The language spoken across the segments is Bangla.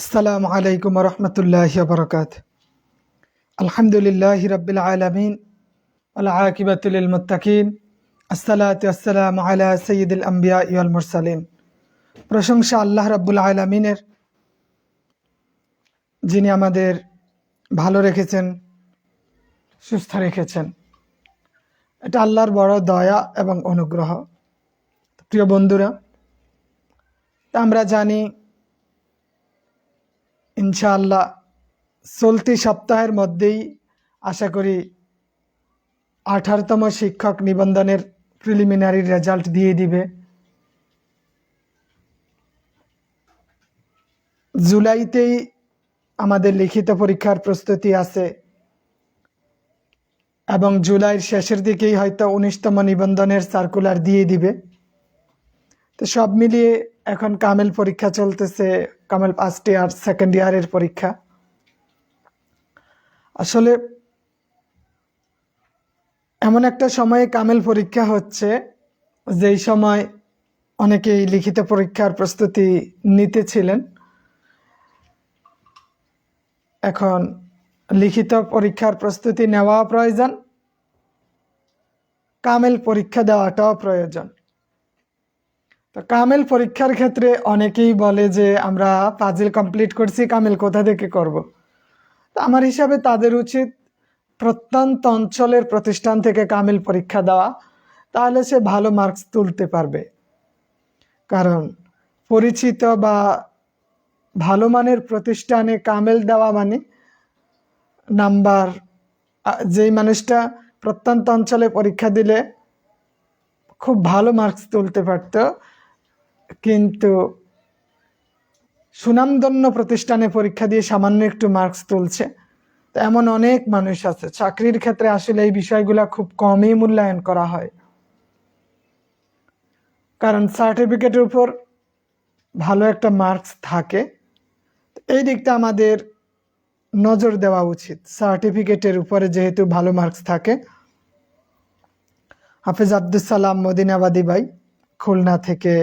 আসসালামু আলাইকুম রহমতুল্লাহ বরকাত আলহামদুলিল্লাহ রবিল আলমিন আল্লাহবাতুল মুতাকিন আসসালাত আসসালাম আলা সঈদুল আম্বিয়া ইয়াল মুরসালিন। প্রশংসা আল্লাহ রাব্বুল আলমিনের, যিনি আমাদের ভালো রেখেছেন, সুস্থ রেখেছেন। এটা আল্লাহর বড় দয়া এবং অনুগ্রহ। প্রিয় বন্ধুরা আমরা জানি ইনশাআল্লাহ চলতি সপ্তাহের মধ্যেই আশা করি আঠারোতম শিক্ষক নিবন্ধনের প্রিলিমিনারি রেজাল্ট দিয়ে দিবে। জুলাইতেই আমাদের লিখিত পরীক্ষার প্রস্তুতি আছে এবং জুলাইয়ের শেষের দিকেই হয়তো উনিশতম নিবন্ধনের সার্কুলার দিয়ে দিবে। তো সব মিলিয়ে এখন কামেল পরীক্ষা চলতেছে কামেল ফার্স্ট ইয়ার সেকেন্ড ইয়ারের পরীক্ষা। আসলে এমন একটা সময়ে কামেল পরীক্ষা হচ্ছে, যেই সময় অনেকেই লিখিত পরীক্ষার প্রস্তুতি নিতেছিলেন। এখন লিখিত পরীক্ষার প্রস্তুতি নেওয়া প্রয়োজন, কামেল পরীক্ষা দেওয়াটাও প্রয়োজন। তো কামেল পরীক্ষার ক্ষেত্রে অনেকেই বলে যে, আমরা পাজিল কমপ্লিট করছি, কামেল কোথা থেকে করব। তো আমার হিসাবে তাদের উচিত প্রত্যন্ত অঞ্চলের প্রতিষ্ঠান থেকে কামেল পরীক্ষা দেওয়া। তাহলে সে ভালো মার্কস তুলতে পারবে। কারণ পরিচিত বা ভালো মানের প্রতিষ্ঠানে কামেল দেওয়া মানে নাম্বার যেই মানুষটা প্রত্যন্ত অঞ্চলে পরীক্ষা দিলে খুব ভালো মার্কস তুলতে পারত। কিন্তু সুনামধন্য প্রতিষ্ঠানে পরীক্ষা দিয়ে সামান্য একটু মার্কস তুলছে। তো এমন অনেক মানুষ আছে, চাকরির ক্ষেত্রে আসলে এই বিষয়গুলো খুব কমই মূল্যায়ন করা হয়। কারণ সার্টিফিকেটের উপর ভালো একটা মার্কস থাকে। এই দিকটা আমাদের নজর দেওয়া উচিত সার্টিফিকেটের উপরে যেহেতু ভালো মার্কস থাকে। হাফিজ আব্দুল সালাম মদিনাবাদী ভাই, খুলনা থেকে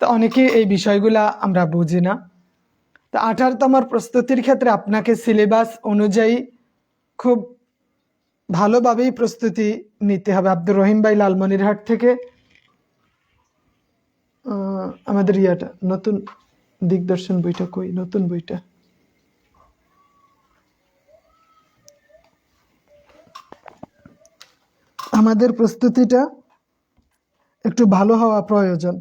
তো অনেকেই এই বিষয়গুলা আমরা বুঝি না। তো আঠারোতম প্রস্তুতির ক্ষেত্রে আপনাকে সিলেবাস অনুযায়ী খুব ভালোভাবেই প্রস্তুতি নিতে হবে। আব্দুর রহিম ভাই লালমনিরহাট থেকে। আমাদের ইয়াটা, নতুন দিগদর্শন বইটা কই? নতুন বইটা। আমাদের প্রস্তুতিটা একটু ভালো হওয়া প্রয়োজন।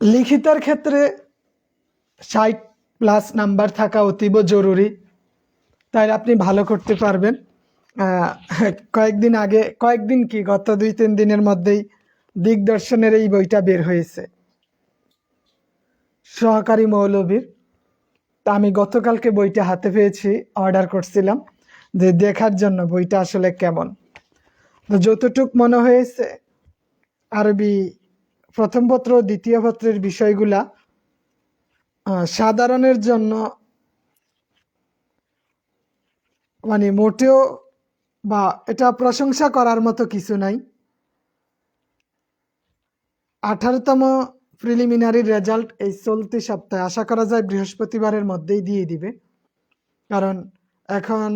লিখিতের ক্ষেত্রে ষাট প্লাস নাম্বার থাকা অতীব জরুরি। তাই আপনি ভালো করতে পারবেন। কয়েকদিন আগে, কয়েকদিন কি, গত দুই, তিন দিনের মধ্যেই দিগদর্শনের এই বইটা বের হয়েছে। সহকারী মৌলবীর তা আমি গতকালকে বইটা হাতে পেয়েছি, অর্ডার করছিলাম যে দেখার জন্য বইটা আসলে কেমন। তো যতটুক মনে হয়েছে, আরবি প্রথম পত্র, দ্বিতীয় পত্রের বিষয়গুলা সাধারণের জন্য মানে মোটেও বা এটা প্রশংসা করার মতো কিছু নাই। আঠারোতম প্রিলিমিনারি রেজাল্ট এই চলতি সপ্তাহে। আশা করা যায় বৃহস্পতিবারের মধ্যেই দিয়ে দিবে। কারণ এখন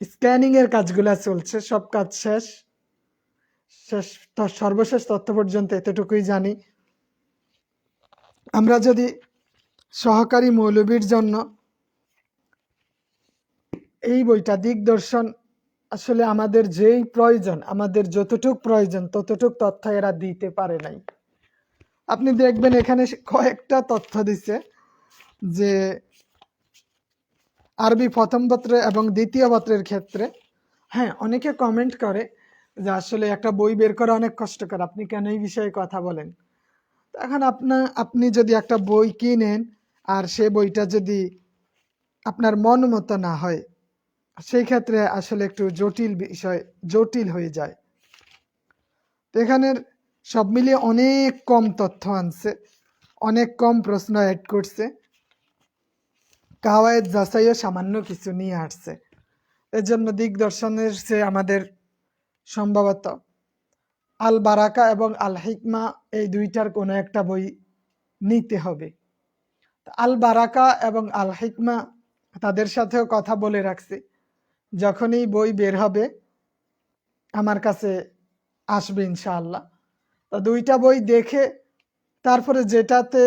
স্ক্যানিং এর কাজগুলা চলছে, সব কাজ শেষ। শেষ সর্বশেষ তথ্য পর্যন্ত এতটুকুই জানি। আমরা যদি সহকারী মৌলবীর জন্য এই বইটা, দিগদর্শন, আসলে আমাদের যেই প্রয়োজন, আমাদের যতটুক প্রয়োজন, ততটুক তথ্য এরা দিতে পারে নাই। আপনি দেখবেন এখানে কয়েকটা তথ্য দিছে যে আরবি প্রথম পত্রে এবং দ্বিতীয় পত্রের ক্ষেত্রে হ্যাঁ অনেকে কমেন্ট করে যে আসলে একটা বই বের করা অনেক কষ্টকর, আপনি কেন এই বিষয়ে কথা বলেন? এখন আপনা, আপনি যদি একটা বই কিনেন আর সে বইটা যদি আপনার মন মতো না হয়, সেই ক্ষেত্রে আসলে একটু জটিল বিষয়, জটিল হয়ে যায়। তো এখানের সব মিলিয়ে অনেক কম তথ্য আনছে, অনেক কম প্রশ্ন অ্যাড করছে। কাওয়ায়েদ যাচাইও সামান্য কিছু নিয়ে আসছে। এর জন্য দিগদর্শনের সে আমাদের সম্ভবত আল বারাকা এবং আল হিকমা এই দুইটার কোনো একটা বই নিতে হবে। আল বারাকা এবং আল হিকমা তাদের সাথেও কথা বলে রাখছি। যখনই বই বের হবে, আমার কাছে আসবে ইনশাআল্লাহ। দুইটা বই দেখে তারপরে যেটাতে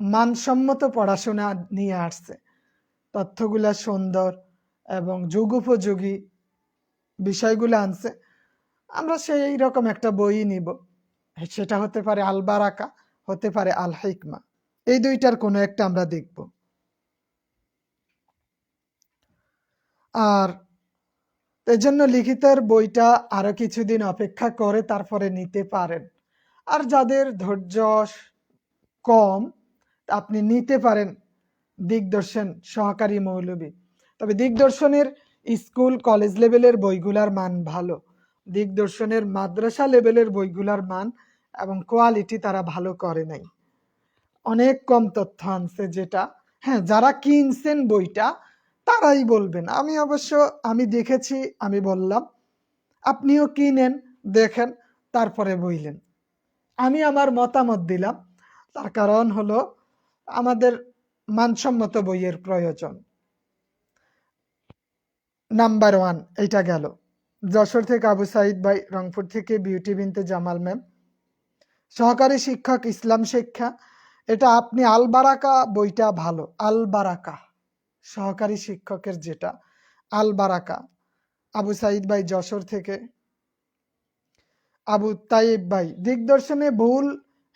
মানসম্মত পড়াশোনা নিয়ে আসছে। তথ্যগুলা সুন্দর এবং যুগোপযোগী বিষয়গুলো আনছে। আমরা সেই রকম একটা বই নিব। সেটা হতে পারে আল বারাকা হতে পারে আল হিকমা এই দুইটার কোনো একটা আমরা দেখব। আর এই জন্য লিখিতের বইটা আরও কিছুদিন অপেক্ষা করে তারপরে নিতে পারেন। আর যাদের ধৈর্য কম, আপনি নিতে পারেন দিগদর্শন সহকারী মৌলবী। তবে দিগদর্শনের স্কুল কলেজ লেভেলের বইগুলার মান ভালো। দিগদর্শনের মাদ্রাসা লেভেলের বইগুলার মান এবং কোয়ালিটি তারা ভালো করে নাই। অনেক কম তথ্য আনছে যেটা। হ্যাঁ যারা কিনছেন বইটা তারাই বলবেন। আমি অবশ্য, আমি দেখেছি, আমি বললাম, আপনিও কিনেন দেখেন, তারপরে বইলেন। আমি আমার মতামত দিলাম, তার কারণ হলো আমাদের মানসম্মত বইয়ের প্রয়োজন। নাম্বার ওয়ান, এইটা গেল। যশোর থেকে আবু সাইদ ভাই, রংপুর থেকে বিউটি বিনতে জামাল ম্যাম। সহকারী শিক্ষক, ইসলাম শিক্ষা। এটা আপনি আল বারাকা বইটা ভালো আল বারাকা সহকারী শিক্ষকের যেটা। আল বারাকা, আবু সাইদ ভাই যশোর থেকে। আবু তাইব ভাই, দিগদর্শনে ভুল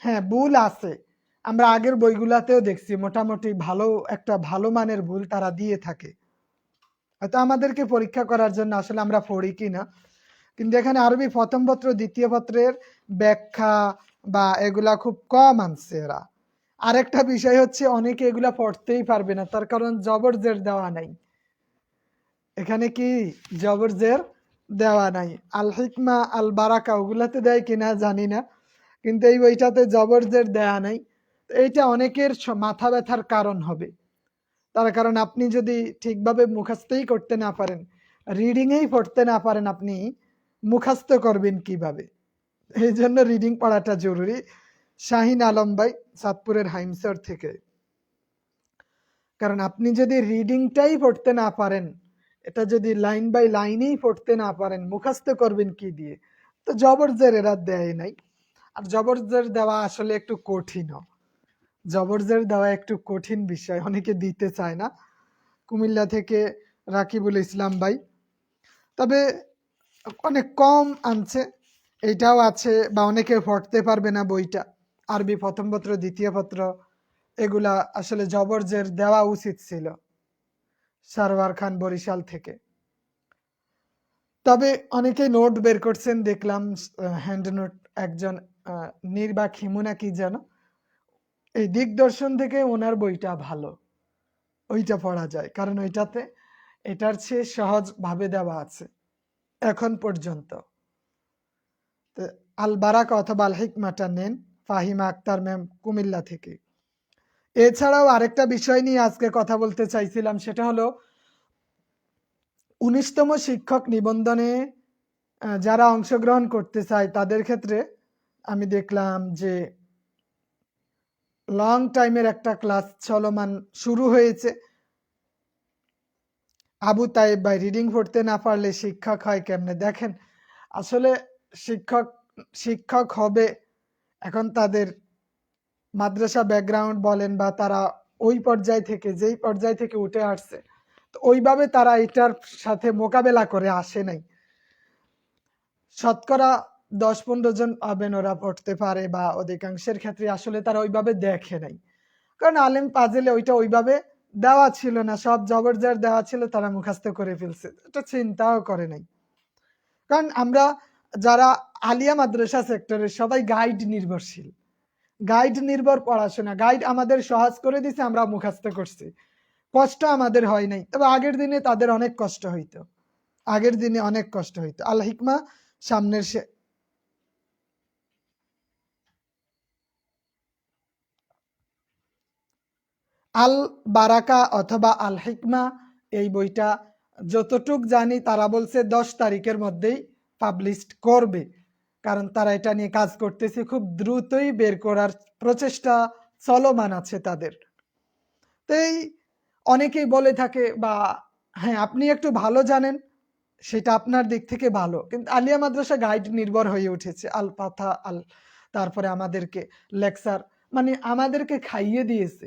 হ্যাঁ ভুল আছে। আমরা আগের বইগুলাতেও দেখছি, মোটামুটি ভালো, একটা ভালো মানের ভুল তারা দিয়ে থাকে। হয়তো আমাদেরকে পরীক্ষা করার জন্য আসলে আমরা পড়ি কি না কিন্তু এখানে আরবি প্রথম পত্র, দ্বিতীয় পত্রের ব্যাখ্যা বা এগুলা খুব কম আনছে এরা। আরেকটা বিষয় হচ্ছে অনেকে এগুলা পড়তেই পারবে না, তার কারণ জবরজের দেওয়া নাই। এখানে কি জবরজের দেওয়া নাই? আল হিকমা আল বারাকা ওগুলাতে দেয় কিনা জানি না, কিন্তু এই বইটাতে জবরজের দেয়া নাই। এইটা অনেকের মাথা ব্যথার কারণ হবে। তার কারণ আপনি যদি ঠিকভাবে মুখস্থই করতে না পারেন, রিডিংয়েই পড়তে না পারেন, আপনি মুখস্থ করবেন কীভাবে? এই জন্য রিডিং পড়াটা জরুরি। শাহিন আলম ভাই সাতপুরের হাইমসর থেকে। কারণ আপনি যদি রিডিংটাই পড়তে না পারেন, এটা যদি লাইন বাই লাইনেই পড়তে না পারেন, মুখস্থ করবেন কি দিয়ে? তো জবরজের এরা দেয় নাই। আর জবরজের দেওয়া আসলে একটু কঠিনও। জবরজের দেওয়া একটু কঠিন বিষয়, অনেকে দিতে চায় না। কুমিল্লা থেকে রাকিবুল ইসলাম ভাই। তবে অনেক কম আনছে এটাও আছে বা অনেকে পড়তে পারবে না বইটা। আরবি প্রথম পত্র, দ্বিতীয় পত্র, এগুলা আসলে জবরজের দেওয়া উচিত ছিল সারওয়ার খান বরিশাল থেকে। তবে অনেকে নোট বের করছেন, দেখলাম হ্যান্ড নোট একজন নির্বাক হিমুনা কি যেন, এই দিগদর্শন থেকে ওনার বইটা ভালো, ওইটা পড়া যায়, কারণ ওইটাতে এটার চেয়ে সহজ ভাবে দেওয়া আছে, এখন পর্যন্ত। আল বারাক অথবা আল হিকমাটা নেন। ফাহিমা আক্তার ম্যাম কুমিল্লা থেকে। এছাড়াও আরেকটা বিষয় নিয়ে আজকে কথা বলতে চাইছিলাম, সেটা হলো উনিশতম শিক্ষক নিবন্ধনে যারা অংশগ্রহণ করতে চায়, তাদের ক্ষেত্রে আমি দেখলাম যে লং টাইমের একটা ক্লাস চলমান শুরু হয়েছে। আবু তাইব ভাই, রিডিং পড়তে না পারলে শিক্ষক হয় কেমনে? দেখেন, আসলে শিক্ষক শিক্ষক হবে এখন তাদের মাদ্রাসা ব্যাকগ্রাউন্ড বলেন বা তারা ওই পর্যায় থেকে, যেই পর্যায় থেকে উঠে আসছে, তো ওইভাবে তারা এটার সাথে মোকাবেলা করে আসে নাই। শতকরা দশ পনেরো জন হবেন ওরা পড়তে পারে বা অধিকাংশের ক্ষেত্রে আসলে তারা ওইভাবে দেখে নাই। কারণ আলেম পাজেলে ওইটা ওইভাবে দেওয়া ছিল না, সব জবরজার দেওয়া ছিল তারা মুখস্থ করে ফেলছে, এটা চিন্তাও করে নাই। কারণ আমরা যারা আলিয়া মাদ্রাসা সেক্টরের সবাই গাইড নির্ভরশীল। গাইড নির্ভর পড়াশোনা গাইড আমাদের সহজ করে দিছে, আমরা মুখস্থ করছি। কষ্ট আমাদের হয় নাই। তবে আগের দিনে তাদের অনেক কষ্ট হইতো। আগের দিনে অনেক কষ্ট হইতো। আল হিকমা সামনের সে আল বারাকা অথবা আল হিকমা, এই বইটা যতটুক জানি তারা বলছে দশ তারিখের মধ্যেই পাবলিশ করবে। কারণ তারা এটা নিয়ে কাজ করতেছে, খুব দ্রুতই বের করার প্রচেষ্টা চলমান আছে তাদের। তো এই অনেকেই বলে থাকে, বা হ্যাঁ আপনি একটু ভালো জানেন, সেটা আপনার দিক থেকে ভালো। কিন্তু আলিয়া মাদ্রাসা গাইড নির্ভর হয়ে উঠেছে, আল পাথা আল তারপরে আমাদেরকে লেকচার মানে আমাদেরকে খাইয়ে দিয়েছে।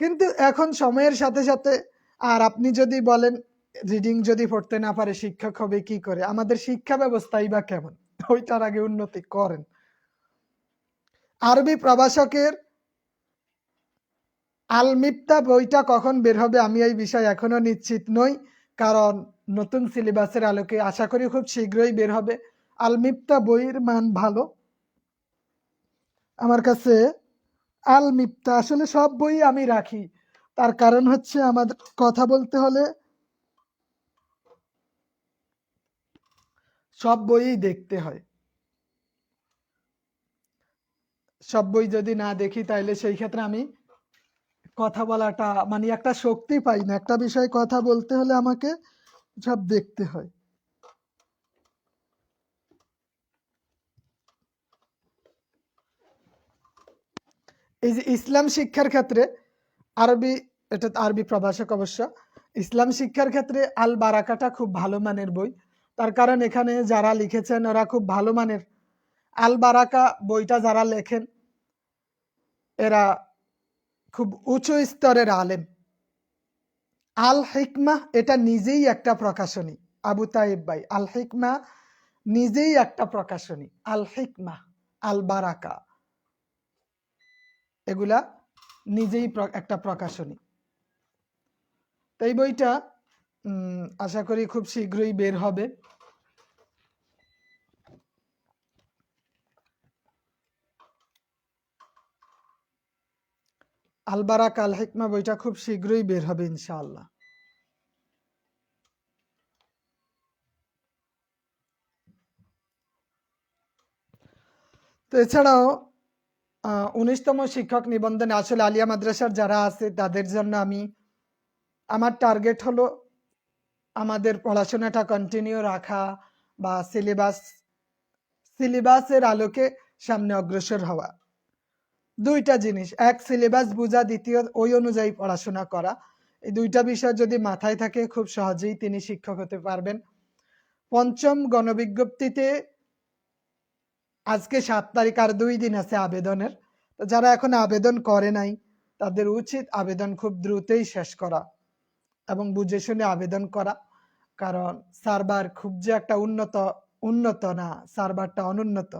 কিন্তু এখন সময়ের সাথে সাথে, আর আপনি যদি বলেন রিডিং যদি পড়তে না পারে, শিক্ষক হবে কি করে? আমাদের শিক্ষা ব্যবস্থাই বা কেমন? ওইটার আগে উন্নতি করেন। আরবি প্রভাষকের আল মিপ্তা বইটা কখন বের হবে আমি এই বিষয়ে এখনও নিশ্চিত নই, কারণ নতুন সিলেবাসের আলোকে আশা করি খুব শীঘ্রই বের হবে। আল মিপ্তা বইয়ের মান ভালো? আমার কাছে আল মিপ্তা আসলে সব বই আমি রাখি। তার কারণ হচ্ছে আমাদের কথা বলতে হলে সব বইই দেখতে হয়। সব বই যদি না দেখি তাইলে সেই ক্ষেত্রে আমি কথা বলাটা মানে একটা শক্তি পাই না, একটা বিষয়ে কথা বলতে হলে আমাকে সব দেখতে হয়। এই যে ইসলাম শিক্ষার ক্ষেত্রে আরবি, এটা আরবি প্রভাষক অবশ্য, ইসলাম শিক্ষার ক্ষেত্রে আল বারাকাটা খুব ভালো মানের বই। তার কারণ এখানে যারা লিখেছেন ওরা খুব ভালো মানের। আল বারাকা বইটা যারা লেখেন, এরা খুব উঁচু স্তরের আলেম। আল হিকমা এটা নিজেই একটা প্রকাশনী, আবু তাইব ভাই। আল হিকমা নিজেই একটা প্রকাশনী, আল হিকমা, আল বারাকা। এগুলা নিজেই একটা প্রকাশনী। তো এই বইটা আশা করি খুব শীঘ্রই বের হবে। আলবারা আল হিকমা বইটা খুব শীঘ্রই বের হবে, ইনশাআল্লাহ। তো এছাড়াও উনিশতম শিক্ষক নিবন্ধনে আসলে আলিয়া মাদ্রাসার যারা আছে, তাদের জন্য আমি, আমার টার্গেট হলো আমাদের পড়াশোনাটা কন্টিনিউ রাখা বা সিলেবাস সিলেবাসের আলোকে সামনে অগ্রসর হওয়া। দুইটা জিনিস, এক সিলেবাস বোঝা, দ্বিতীয় ওই অনুযায়ী পড়াশোনা করা। এই দুইটা বিষয় যদি মাথায় থাকে, খুব সহজেই তিনি শিক্ষক হতে পারবেন। পঞ্চম গণবিজ্ঞপ্তিতে আজকে সাত তারিখ আর দুই দিন আছে আবেদনের। তো যারা এখন আবেদন করে নাই, তাদের উচিত আবেদন খুব দ্রুতই শেষ করা। এবং বুঝে শুনে আবেদন করা। কারণ সার্ভার খুব যে একটা উন্নত উন্নত না, সার্ভারটা অনুন্নত।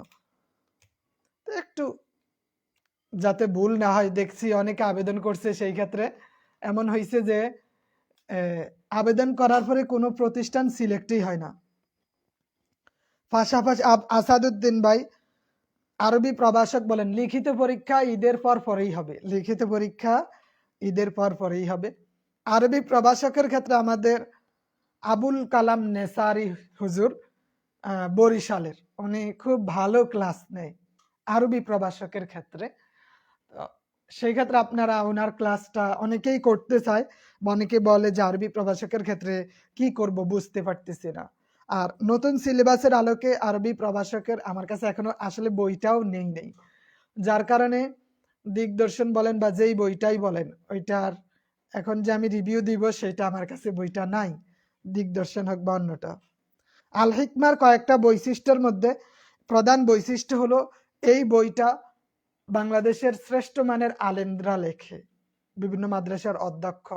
একটু যাতে ভুল না হয়, দেখছি অনেকে আবেদন করছে সেই ক্ষেত্রে। এমন হয়েছে যে আবেদন করার পরে কোনো প্রতিষ্ঠান সিলেক্টই হয় না। পাশাপাশি আসাদুদ্দিন ভাই আরবি প্রভাষক বলেন, লিখিত পরীক্ষা ঈদের পর পরেই হবে। লিখিত পরীক্ষা ঈদের পর পরেই হবে। আরবি প্রভাষকের ক্ষেত্রে আমাদের আবুল কালাম নেসারি হুজুর বরিশালের। উনি খুব ভালো ক্লাস নেয় আরবি প্রভাষকের ক্ষেত্রে। সেই ক্ষেত্রে আপনারা ওনার ক্লাসটা অনেকেই করতে চায়। অনেকে বলে যে আরবি প্রভাষকের ক্ষেত্রে কি করব বুঝতে পারতেছি না। আর নতুন সিলেবাসের আলোকে আরবি প্রভাষকের আমার কাছে এখনও আসলে বইটাও নেই নেই। যার কারণে দিগদর্শন বলেন বা যেই বইটাই বলেন, ওইটার এখন যে আমি রিভিউ দিব সেটা আমার কাছে বইটা নাই, দিগদর্শন হোক বা অন্যটা। আল হিকমার কয়েকটা বৈশিষ্ট্যের মধ্যে প্রধান বৈশিষ্ট্য হলো, এই বইটা বাংলাদেশের শ্রেষ্ঠ মানের আলেমরা লেখে। বিভিন্ন মাদ্রাসার অধ্যক্ষ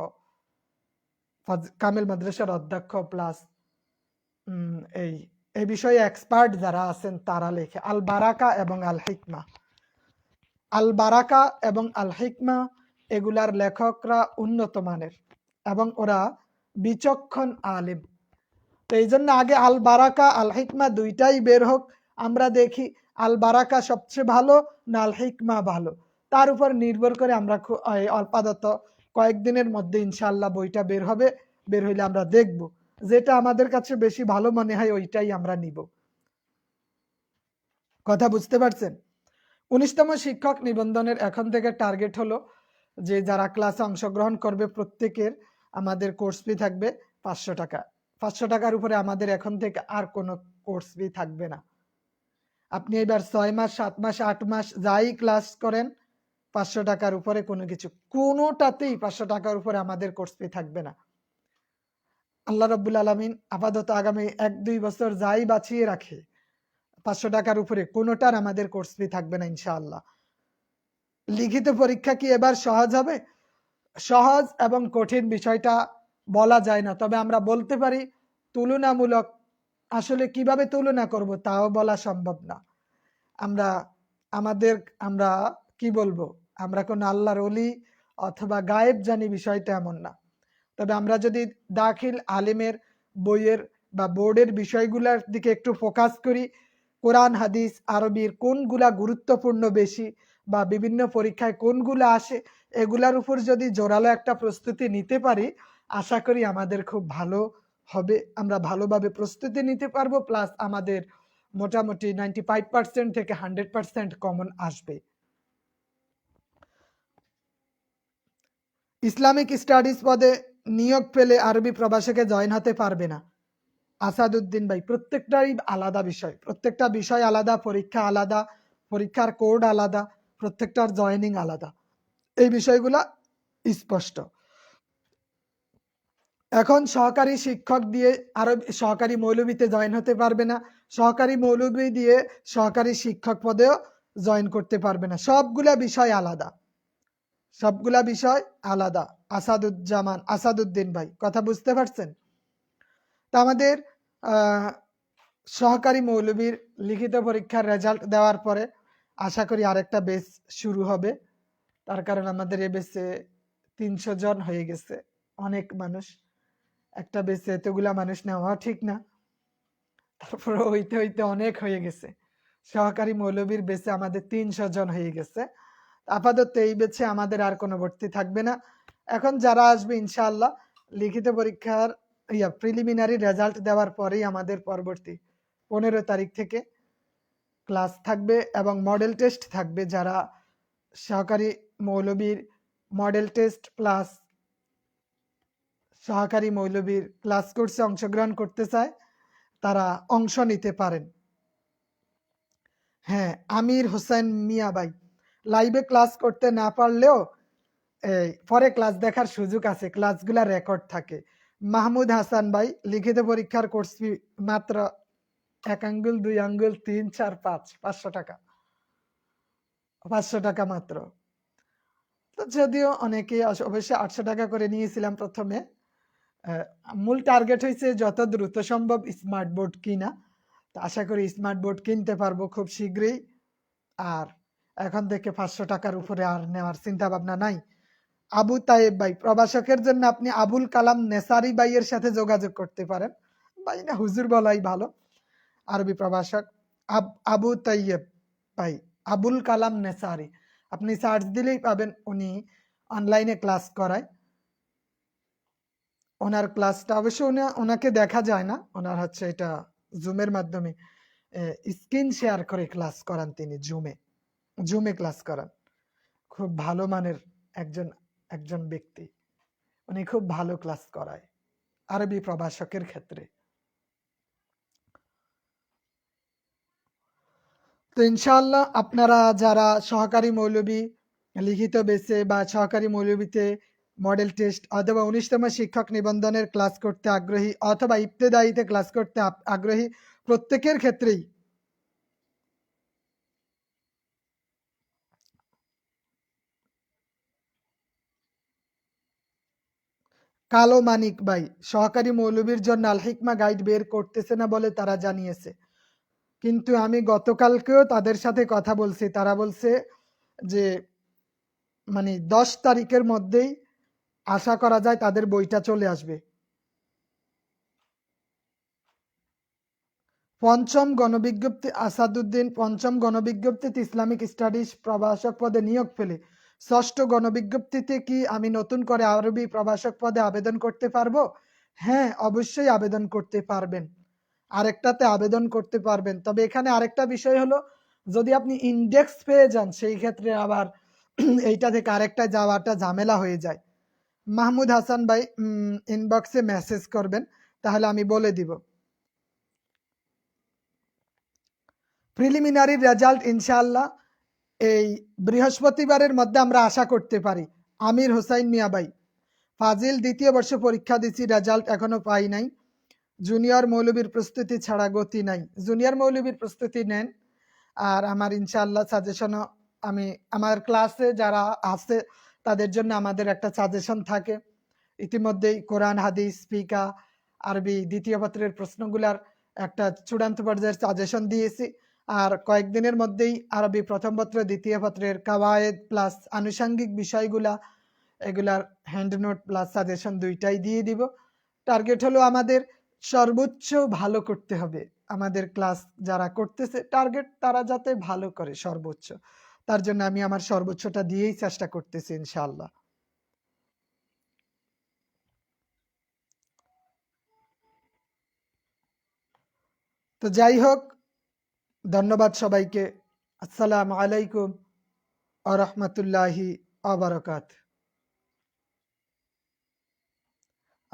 কামিল মাদ্রাসার অধ্যক্ষ প্লাস এই এই বিষয়ে এক্সপার্ট যারা আছেন তারা লেখে। আল বারাকা এবং আল হিকমা আল বারাকা এবং আল হিকমা এগুলার লেখকরা উন্নত মানের এবং ওরা বিচক্ষণ আলেম। তো এই জন্য আগে আল বারাকা আল হিকমা দুইটাই বের হোক, আমরা দেখি আল বারাকা সবচেয়ে ভালো, না আল হিকমা ভালো। তার উপর নির্ভর করে আমরা অল্পাদত কয়েকদিনের মধ্যে ইনশাল্লাহ বইটা বের হবে, বের হইলে আমরা দেখব। যেটা আমাদের কাছে বেশি ভালো মনে হয় ওইটাই আমরা নিব। কথা বুঝতে পারছেন? উনিশতম শিক্ষক নিবন্ধনের এখন থেকে টার্গেট হলো যে যারা ক্লাসে অংশগ্রহণ করবে প্রত্যেকের আমাদের কোর্স ফি থাকবে পাঁচশো টাকা। পাঁচশো টাকার উপরে আমাদের এখন থেকে আর কোনো কোর্স ফি থাকবে না। আপনি এবার ছয় মাস, সাত মাস, আট মাস যাই ক্লাস করেন, পাঁচশো টাকার উপরে কোনো কিছু, কোনোটাতেই পাঁচশো টাকার উপরে আমাদের কোর্স ফি থাকবে না। আল্লাহ রব্বুল আলমিন আপাতত আগামী এক, দুই বছর যাই বাঁচিয়ে রাখে, পাঁচশো টাকার উপরে কোনোটার আমাদের কোর্স ফি থাকবে না ইনশাআল্লাহ। লিখিত পরীক্ষা কি এবার সহজ হবে? সহজ এবং কঠিন বিষয়টা বলা যায় না। তবে আমরা বলতে পারি, তুলনামূলক আসলে কীভাবে তুলনা করব তাও বলা সম্ভব না। আমরা, আমাদের, আমরা কি বলব? আমরা কোন আল্লাহর অলি অথবা গায়েব জানি বিষয়টা এমন না। তবে আমরা যদি দাখিল আলিমের বইয়ের বা বোর্ডের বিষয়গুলোর দিকে একটু ফোকাস করি, কোরআন, হাদিস, আরবির কোনগুলা গুরুত্বপূর্ণ বেশি বা বিভিন্ন পরীক্ষায় কোনগুলো আসে, এগুলার উপর যদি জোরালো একটা প্রস্তুতি নিতে পারি, আশা করি আমাদের খুব ভালো হবে। আমরা ভালোভাবে প্রস্তুতি নিতে পারব, প্লাস আমাদের মোটামুটি নাইনটি ফাইভ পার্সেন্ট থেকে হান্ড্রেড পার্সেন্ট কমন আসবে। ইসলামিক স্টাডিজ পদে নিয়োগ পেলে আরবি প্রবাসীকে জয়েন হতে পারবে না। আসাদুদ্দিন ভাই প্রত্যেকটাই আলাদা বিষয়, প্রত্যেকটা বিষয় আলাদা, পরীক্ষা আলাদা, পরীক্ষার কোড আলাদা প্রত্যেকটার জয়েনিং আলাদা। এই বিষয়গুলা স্পষ্ট। এখন সহকারী শিক্ষক দিয়ে আরও সহকারী মৌলবীতে জয়েন হতে পারবে না। সহকারী মৌলবী দিয়ে সহকারী শিক্ষক পদেও জয়েন করতে পারবে না। সবগুলা বিষয় আলাদা। সবগুলা বিষয় আলাদা। আসাদুজ্জামান, আসাদুদ্দিন ভাই, কথা বুঝতে পারছেন? তা আমাদের সহকারী মৌলবীর লিখিত পরীক্ষার রেজাল্ট দেওয়ার পরে আশা করি আরেকটা বেস শুরু হবে। তার কারণ আমাদের এ বেসে তিনশো জন হয়ে গেছে, অনেক মানুষ। একটা বেসে এতগুলা মানুষ নেওয়া ঠিক না। তারপরে হইতে হইতে অনেক হয়ে গেছে। সহকারী মৌলবীর বেসে আমাদের তিনশো জন হয়ে গেছে। আপাতত এই বেছে আমাদের আর কোনো ভর্তি থাকবে না। এখন যারা আসবে, ইনশাআল্লাহ লিখিত পরীক্ষার, ইয়া প্রিলিমিনারি রেজাল্ট দেওয়ার পরেই আমাদের পরবর্তী পনেরো তারিখ থেকে ক্লাস থাকবে এবং মডেল টেস্ট থাকবে যারা সহকারী মৌলবীর মডেল টেস্ট প্লাস সহকারী মৌলবীর ক্লাস কোর্সে অংশগ্রহণ করতে চায়, তারা অংশ নিতে পারেন। হ্যাঁ আমির হোসেন মিয়া ভাই, লাইভে ক্লাস করতে না পারলেও পরে ক্লাস দেখার সুযোগ আছে, ক্লাসগুলা রেকর্ড থাকে। মাহমুদ হাসান ভাই, লিখিত পরীক্ষার কোর্স মাত্র এক আঙ্গুল, দুই আঙ্গুল, তিন, চার, পাঁচ, পাঁচশো টাকা। পাঁচশো টাকা মাত্র। তো যদিও অনেকে অবশ্যই আটশো টাকা করে নিয়েছিলাম প্রথমে। মূল টার্গেট হয়েছে যত দ্রুত সম্ভব স্মার্ট বোর্ড কিনা। তো আশা করি স্মার্ট বোর্ড কিনতে পারব খুব শীঘ্রই। আর এখন থেকে পাঁচশো টাকার উপরে আর নেওয়ার চিন্তা ভাবনা নাই। আবু তায়েব ভাই প্রবাসকের জন্য আপনি আবুল কালাম নেসারি ভাইয়ের সাথে যোগাযোগ করতে পারেন। ভাই না হুজুর বলাই ভালো। আরবি প্রভাষক আব- আবু তাইয়েব ভাই, আবুল কালাম নেসারি। আপনি সার্চ দিলেই পাবেন উনি অনলাইনে ক্লাস করায়। ওনার ক্লাসটা অবশ্য ওনাকে দেখা যায় না। ওনার হচ্ছে এটা জুমের মাধ্যমে স্ক্রিন শেয়ার করে ক্লাস করান তিনি জুমে জুমে ক্লাস করান। খুব ভালো মানের একজন একজন ব্যক্তি। উনি খুব ভালো ক্লাস করায়, আরবি প্রভাষকের ক্ষেত্রে। তো ইনশাআল্লাহ আপনারা যারা সহকারী মৌলবী, লিখিত বেসে বা সহকারী মৌলবীতে মডেল টেস্ট অথবা উনিশতম শিক্ষক নিবন্ধনের ক্লাস করতে আগ্রহী অথবা ইবতেদায়ীতে ক্লাস করতে আগ্রহী, প্রত্যেকের ক্ষেত্রেই কালো মানিক ভাই, সহকারী মৌলবীর জন্য আল হিকমা গাইড বের করতেছে না বলে তারা জানিয়েছে। কিন্তু আমি গতকালকেও তাদের সাথে কথা বলছি। তারা বলছে যে মানে দশ তারিখের মধ্যেই আশা করা যায় তাদের বইটা চলে আসবে। পঞ্চম গণবিজ্ঞপ্তি, আসাদুদ্দিন পঞ্চম গণবিজ্ঞপ্তিতে ইসলামিক স্টাডিজ প্রভাষক পদে নিয়োগ পেলে। ষষ্ঠ গণবিজ্ঞপ্তিতে কি আমি নতুন করে আরবি প্রভাষক পদে আবেদন করতে পারব? হ্যাঁ অবশ্যই আবেদন করতে পারবেন। আরেকটাতে আবেদন করতে পারবেন। তবে এখানে আরেকটা বিষয় হলো, যদি আপনি ইন্ডেক্স পেয়ে যান, সেই ক্ষেত্রে আবার এইটা থেকে আরেকটা যাওয়াটা ঝামেলা হয়ে যায়। মাহমুদ হাসান ভাই ইনবক্সে মেসেজ করবেন, তাহলে আমি বলে দিব। প্রিলিমিনারি রেজাল্ট ইনশাল্লাহ এই বৃহস্পতিবারের মধ্যে আমরা আশা করতে পারি। আমির হোসাইন মিয়া ভাই, ফাজিল দ্বিতীয় বর্ষ পরীক্ষা দিচ্ছি রেজাল্ট এখনও পাই নাই। জুনিয়র মৌলবীর প্রস্তুতি ছাড়া গতি নাই। জুনিয়র মৌলবীর প্রস্তুতি নেন আর আমার ইনশাআল্লাহ সাজেশনও আমি আমার ক্লাসে যারা আছে, তাদের জন্য আমাদের একটা সাজেশন থাকে। ইতিমধ্যেই কোরআন, হাদিস স্পিকা আরবি দ্বিতীয় পত্রের প্রশ্নগুলার একটা চূড়ান্ত পর্যায়ের সাজেশন দিয়েছি। আর কয়েকদিনের মধ্যেই আরবি প্রথম পত্র, দ্বিতীয় পত্রের কাওয়ায়েদ প্লাস আনুষাঙ্গিক বিষয়গুলা, এগুলার হ্যান্ড নোট প্লাস সাজেশন দুইটাই দিয়ে দিব। টার্গেট হলো আমাদের সর্বোচ্চ ভালো করতে হবে। আমাদের ক্লাস যারা করতেছে টার্গেট তারা যাতে ভালো করে সর্বোচ্চ। তার জন্য আমি আমার সর্বোচ্চটা দিয়েই চেষ্টা করতেছি ইনশাআল্লাহ। তো যাই হোক, ধন্যবাদ সবাইকে। আসসালামু আলাইকুম আ রহমতুল্লাহি আবরকাত